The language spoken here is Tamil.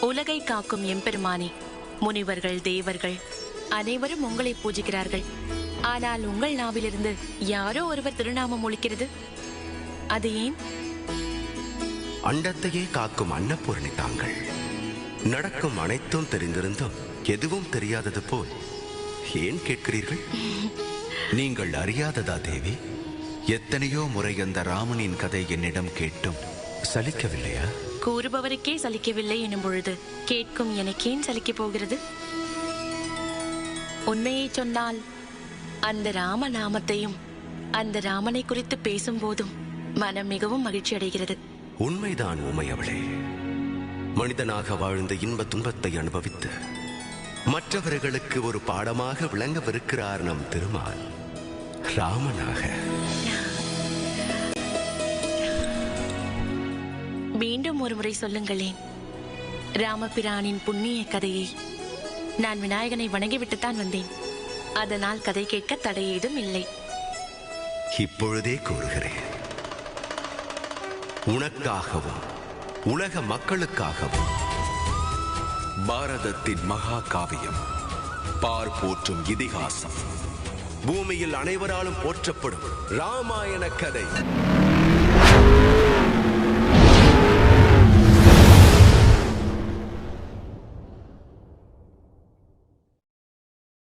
உலகை காக்கும் எம்பெருமானே முனிவர்கள் தேவர்கள் அனைவரும் உங்களை பூஜிக்கிறார்கள். ஆனால் உங்கள் நாவிலிருந்து யாரோ ஒருவர் திருநாமம் ஒலிக்கிறது அது ஏன்? அண்டத்தையே காக்கும் அன்னபூரணி தாங்கள். நடக்கும் அனைத்தும் தெரிந்திருந்தும் எதுவும் தெரியாதது போல் ஏன் கேட்கிறீர்கள்? நீங்கள் அறியாததா தேவி? எத்தனையோ முறை அந்த ராமனின் கதை என்னிடம் கேட்டும். சலிக்கவில்லையா? கூறுபவருக்கே சலிக்கவில்லை எனும் பொழுது கேட்கும் எனக்கேன் சலிக்கப் போகிறது? உண்மையை சொன்னால் அந்த ராம நாமத்தையும் அந்த ராமனை குறித்து பேசும்போதும் மனம் மிகவும் மகிழ்ச்சி அடைகிறது. உண்மைதான் உமையவளே மனிதனாக வாழ்ந்த இன்ப துன்பத்தை அனுபவித்து மற்றவர்களுக்கு ஒரு பாடமாக விளங்கவிருக்கிறார் நம் திருமால். ராமனாக. மீண்டும் ஒரு முறை சொல்லுங்களேன். ராமபிரானின் புண்ணிய கதையை நான் விநாயகனை வணங்கிவிட்டுத்தான் வந்தேன். அதனால் கதை கேட்க தடை ஏதும் இல்லை. இப்பொழுதே கூறுகிறேன். உனக்காகவும் உலக மக்களுக்காகவும் பாரதத்தின் மகா காவியம் பார் போற்றும் இதிகாசம் பூமியில் அனைவராலும் போற்றப்படும் ராமாயண கதை.